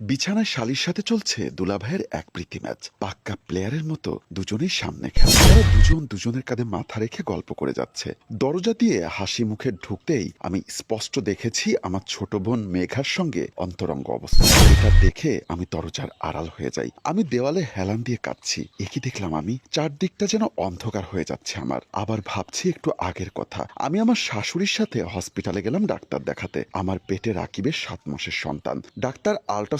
বিছানায় শালির সাথে চলছে দুলাভাইয়ের এক প্রীতি ম্যাচ। পাক্কা প্লেয়ারের মতো দুজনেই সামনে খেলে দুজন দুজনের কাঁধে মাথা রেখে গল্প করে যাচ্ছে। দরজা দিয়ে হাসি মুখে ঢুকতেই আমি স্পষ্ট দেখেছি আমার ছোট বোন মেঘার সঙ্গে অন্তরঙ্গ অবস্থা। এটা দেখে আমি দরজার আড়াল হয়ে যাই। আমি দেওয়ালে হেলান দিয়ে কাঁদছি। একই দেখলাম আমি? চারদিকটা যেন অন্ধকার হয়ে যাচ্ছে আমার। আবার ভাবছি একটু আগের কথা। আমি আমার শাশুড়ির সাথে হসপিটালে গেলাম ডাক্তার দেখাতে। আমার পেটে রাকিবের সাত মাসের সন্তান। ডাক্তার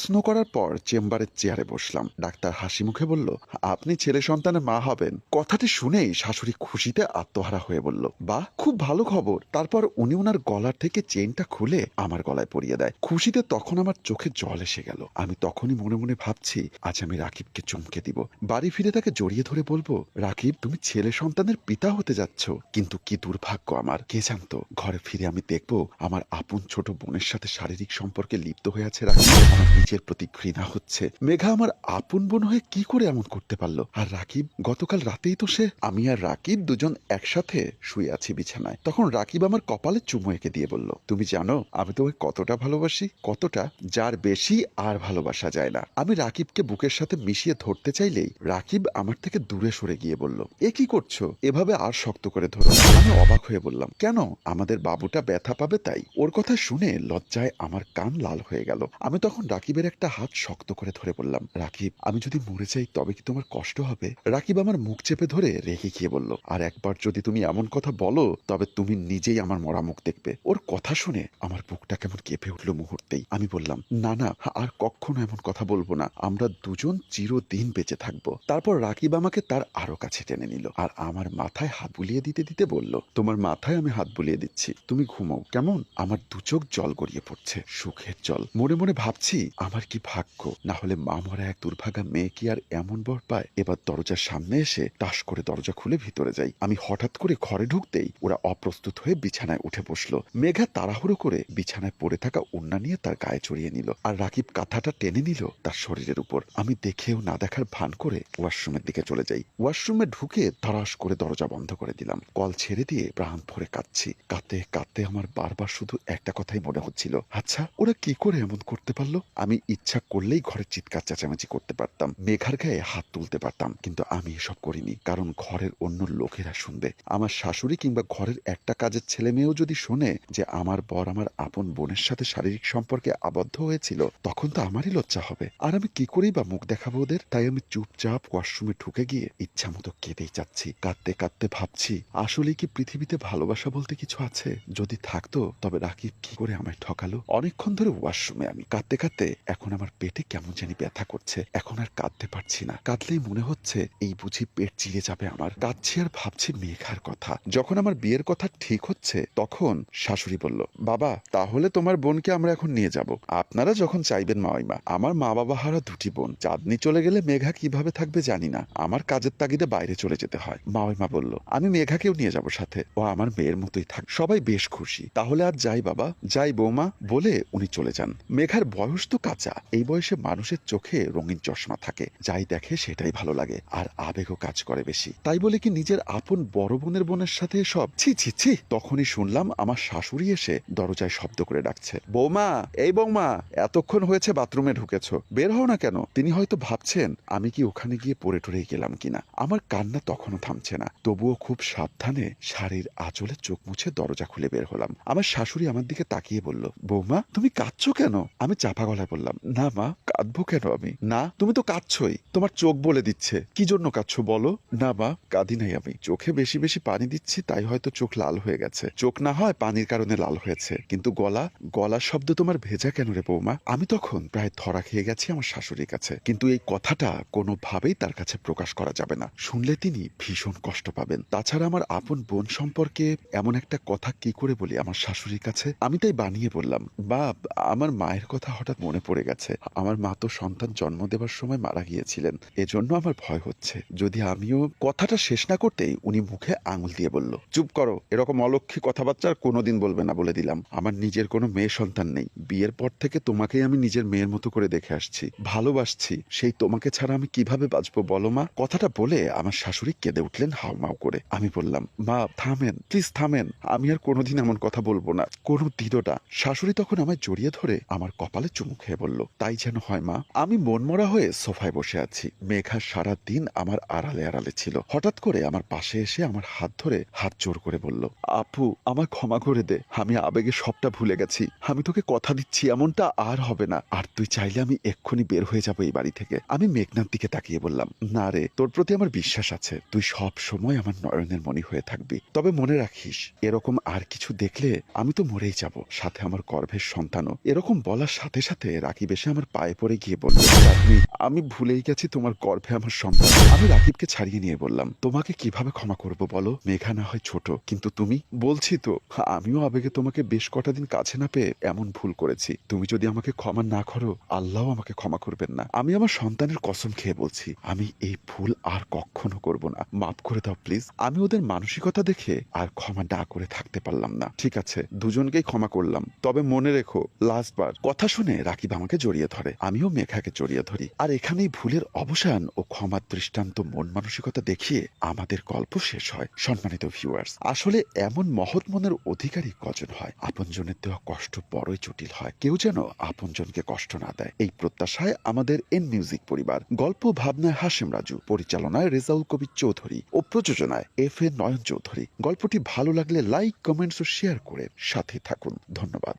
আল্ট্রাসাউন্ড করার পর চেম্বারের চেয়ারে বসলাম। ডাক্তার হাসি মুখে বলল, আপনি ছেলে সন্তানের মা হবেন। কথাটি শুনেই শাশুড়ি খুশিতে আত্মহারা হয়ে বলল, বাহ, খুব ভালো খবর। তারপর উনি ওনার গলার থেকে চেনটা খুলে আমার গলায় পরিয়ে দেয়। খুশিতে তখন আমার চোখে জল এসে গেল। আমি তখনই মনে মনে ভাবছি, আজ আমি রাকিবকে চমকে দিব। বাড়ি ফিরে তাকে জড়িয়ে ধরে বলব, রাকিব, তুমি ছেলে সন্তানের পিতা হতে যাচ্ছ। কিন্তু কি দুর্ভাগ্য আমার। কে জানতো? ঘরে ফিরে আমি দেখব, আমার আপন ছোট বোনের সাথে শারীরিক সম্পর্কে লিপ্ত হয়ে আছে রাকিব। আমার প্রতি ঘৃণা হচ্ছে। মেঘা আমার আপন বোন হয়ে কি করে এমন করতে পারল? আর রাকিব, গতকাল রাতেই তো সে, আমি আর রাকিব দুজন একসাথে শুয়ে আছি বিছানায়। তখন রাকিব আমার কপালে চুমু এঁকে দিয়ে বলল, তুমি জানো, আমি তোমায় কতটা ভালোবাসি, কতটা, যার বেশি আর ভালোবাসা যায় না। আমি রাকিবকে বুকের সাথে মিশিয়ে ধরতে চাইলেই রাকিব আমার থেকে দূরে সরে গিয়ে বলল, এ কি করছ? এভাবে আর শক্ত করে ধরো আমি অবাক হয়ে বললাম, কেন? আমাদের বাবুটা ব্যথা পাবে তাই। ওর কথা শুনে লজ্জায় আমার কান লাল হয়ে গেল। আমি তখন রাকিবের একটা হাত শক্ত করে ধরে বললাম, রাকিব, আমি যদি মরে যাই তবে কি তোমার কষ্ট হবে? রাকিব আমার মুখ চেপে ধরে রেখে গিয়ে বলল, আর একবার যদি তুমি এমন কথা বলো, তবে তুমি নিজেই আমার মরা মুখ দেখবে। ওর কথা শুনে আমার বুকটা কেমন কেঁপে উঠল মুহূর্তেই। আমি বললাম, না না, আর কখনো এমন কথা বলব না। আমরা দুজন চিরদিন বেঁচে থাকব। তারপর রাকিব আমাকে তার আরও কাছে টেনে নিল আর আমার মাথায় হাত বুলিয়ে দিতে দিতে বলল, তোমার মাথায় আমি হাত বুলিয়ে দিচ্ছি। তুমি ঘুমাও, কেমন? আমার দু চোখ জল গড়িয়ে পড়ছে, সুখের জল। মনে মনে ভাবছি, আমার কি ভাগ্য? না হলে মা মরা এক দুর্ভাগা মেয়ে কি আর এমন বর পায়? এবার দরজার সামনে এসে টাস করে দরজা খুলে ভিতরে যাই। আমি হঠাৎ করে ঘরে ঢুকতেই ওরা অপ্রস্তুত হয়ে বিছানায় উঠে বসল। মেঘা তাড়াহুড়ো করে বিছানায় পড়ে থাকা ওন্না নিয়ে তার গায়ে চড়িয়ে নিল আর রাকিব কাঁথাটা টেনে নিল তার শরীরের উপর। আমি দেখেও না দেখার ভান করে ওয়াশরুমের দিকে চলে যাই। ওয়াশরুমে ঢুকে ধরাস করে দরজা বন্ধ করে দিলাম। কল ছেড়ে দিয়ে প্রাণ ভরে কাঁদছি। কাঁদতে কাঁদতে আমার বারবার শুধু একটা কথাই মনে হচ্ছিল। আচ্ছা ওরা কি করে এমন করতে পারল? আমি ইচ্ছা করলেই ঘরের চিৎকার চেঁচামেচি করতে পারতাম। মেঘার গায়ে হাত তুলতে পারতাম, কিন্তু আমি এসব করিনি, কারণ ঘরের অন্য লোকেরা শুনবে। আমার শাশুড়ি কিংবা ঘরের একটা কাজের ছেলে মেয়েও যদি শোনে যে আমার বর আমার আপন বোনের সাথে শারীরিক সম্পর্কে আবদ্ধ হয়েছিল, তখন তো আমারই লজ্জা হবে। আর আমি কি করেই বা মুখ দেখাবো ওদের? তাই আমি চুপচাপ ওয়াশরুমে ঢুকে গিয়ে ইচ্ছা মতো কেঁদেই যাচ্ছি, কাঁদতে কাঁদতে ভাবছি আসলে কি পৃথিবীতে ভালোবাসা বলতে কিছু আছে? যদি থাকতো, তবে রাকিব কি করে আমায় ঠকালো? অনেকক্ষণ ধরে ওয়াশরুমে আমি, কাঁদতে কাঁদতে এখন আমার পেটে কেমন জানি ব্যথা করছে। এখন আর কাঁদতে পারছি না। কাঁদলেই মনে হচ্ছে এই বুঝি পেট চিড়ে যাবে আমার। কাঁদছি আর ভাবছি মেঘার কথা। যখন আমার বিয়ের কথা ঠিক হচ্ছে, তখন শাশুড়ি বলল, বাবা, তাহলে তোমার বোনকে আমরা এখন নিয়ে যাব। আপনারা যখন চাইবেন মাওইমা আমার মা বাবা হারা দুটি বোন। চাঁদনি চলে গেলে মেঘা কীভাবে থাকবে জানি না। আমার কাজের তাগিদে বাইরে চলে যেতে হয়। মাওইমা বলল, আমি মেঘাকেও নিয়ে যাব সাথে। ও আমার মেয়ের মতোই থাক। সবাই বেশ খুশি। তাহলে আর যাই বাবা, যাই বৌমা বলে উনি চলে যান। মেঘার বয়স তো কাঁচা এই বয়সে মানুষের চোখে রঙিন চশমা থাকে। যাই দেখে সেটাই ভালো লাগে, আর আবেগও কাজ করে বেশি। তাই বলে কি নিজের আপন বড় বোনের বোনের সাথে সব ছি ছি ছি, তখনই শুনলাম আমার শাশুড়ি এসে দরজায় শব্দ করে ডাকছে। বৌমা, এই বৌমা, এতক্ষণ হয়েছে বাথরুমে ঢুকেছ, বের হও না কেন? তিনি হয়তো ভাবছেন, আমি কি ওখানে গিয়ে পড়ে টরে গেলাম কিনা? আমার কান্না তখনও থামছে না। তবুও খুব সাবধানে শাড়ির আঁচলে চোখ মুছে দরজা খুলে বের হলাম। আমার শাশুড়ি আমার দিকে তাকিয়ে বলল, বৌমা, তুমি কাঁদছো কেন? আমি চাপা গলায় বললাম না মা, কাঁদবো কেন আমি? না, তুমি তো কাঁদছই, তোমার চোখ বলে দিচ্ছে। কি জন্য কাঁদছো বলো? না মা, কাঁদি নাই আমি। চোখে বেশি বেশি পানি দিচ্ছি, তাই হয়তো চোখ লাল হয়ে গেছে। চোখ না হয় পানির কারণে লাল হয়েছে। কিন্তু গলা, গলার শব্দ তোমার ভেজা কেন রে বৌমা? আমি তখন প্রায় ধরা খেয়ে গেছি আমার শাশুড়ির কাছে। কিন্তু এই কথাটা কোনোভাবেই তার কাছে প্রকাশ করা যাবে না। শুনলে তিনি ভীষণ কষ্ট পাবেন। তাছাড়া আমার আপন বোন সম্পর্কে এমন একটা কথা কি করে বলি আমার শাশুড়ির কাছে? আমি তাই বানিয়ে বললাম বা আমার মায়ের কথা হঠাৎ মনে পড়ে গেছে। আমার মা তো সন্তান জন্ম দেওয়ার সময় মারা গিয়েছিলেন। এজন্য আমার ভয় হচ্ছে। যদি আমিও কথাটা শেষ না করতেই উনি মুখে আঙুল দিয়ে বলল, চুপ করো, এরকম অলক্ষী কথাবার্তা আর কোনোদিন বলবে না, বলে দিলাম। আমার নিজের কোনো মেয়ে সন্তান নেই। বিয়ের পর থেকে তোমাকেই আমি নিজের মেয়ের মতো করে দেখে আসছি। ভালোবাসছি। সেই তোমাকে ছাড়া আমি কীভাবে বাঁচবো বলো মা? কথাটা বলে আমার শাশুড়ি কেঁদে উঠলেন হাউমাউ করে। আমি বললাম, মা, থামেন, প্লিজ থামেন। আমি আর কোনোদিন এমন কথা বলব না। কোনো না। শাশুড়ি তখন আমায় জড়িয়ে ধরে আমার কপালে চুমু খেয়ে বলল তাই যেন হয়, মা। আমি মনমরা হয়ে সোফায় বসে আছি। মেঘা সারা দিন আমার আড়ালে আড়ালে ছিল। হঠাৎ করে আমার পাশে এসে আমার হাত ধরে হাত জোর করে বলল, আপু আমার ক্ষমা করে দে। আমি আবেগে সবটা ভুলে গেছি। আমি তোকে কথা দিচ্ছি, এমনটা আর হবে না। আর তুই চাইলে আমি এক্ষুনি বের হয়ে যাব এই বাড়ি থেকে। আমি মেঘনার দিকে তাকিয়ে বললাম, না রে, তোর প্রতি আমার বিশ্বাস আছে। তুই সব সময় আমার নয়নের মণি হয়ে থাকবি। তবে মনে রাখিস, এরকম আর কিছু দেখলে আমি তো মরেই যাব। সাথে আমার গর্ভের সন্তানও। এরকম বলার সাথে সাথে রাকিব এসে আমার পায়ে পড়ে গিয়ে বলল আপনি আমি ভুলেই গেছি তোমার গর্ভে আমার সন্তান। আমি রাকিবকে ছাড়িয়ে নিয়ে বললাম, তোমাকে কীভাবে ক্ষমা করব বলো? মেঘা না হয় ছোট, কিন্তু তুমি? বলছি তো, আমিও আবেগে তোমাকে বেশ কটা দিন কাছে না পেয়ে এমন ভুল করেছি। তুমি যদি আমাকে ক্ষমা না করো আল্লাহ আমাকে ক্ষমা করবেন না। আমি আমার সন্তানের কসম খেয়ে বলছি, আমি এই ভুল আর কখনো করব না। মাফ করে দাও প্লিজ। আমি ওদের মানসিকতা দেখে আর ক্ষমা না করে থাকতে পারলাম না। ঠিক আছে, দুজনকেই ক্ষমা করলাম। তবে মনে রেখো, লাস্টবার কথা শুনে রাকিব আমাকে জড়িয়ে ধরে। আমিও মেঘাকে জড়িয়ে ধরি। আর এখানেই ভুলের অবসান ও ক্ষমার দৃষ্টান্ত মন মানসিকতা দেখিয়ে আমাদের গল্প শেষ হয়। সম্মানিত ভিউয়ার্স আসলে এমন মহৎ মনের অধিকারী কজন হয়? আপনজনের দেওয়া কষ্ট বড়ই জটিল হয়। কেউ যেন আপনজনকে কষ্ট না দেয়। এই প্রত্যাশায় আমাদের এন মিউজিক পরিবার, গল্প ভাবনায় হাসেম রাজু, পরিচালনায় রেজাউল কবির চৌধুরী ও প্রযোজনায় এফ এ নয়ন চৌধুরী। গল্পটি ভালো লাগলে লাইক কমেন্টস ও শেয়ার করে সাথে থাকুন। ধন্যবাদ।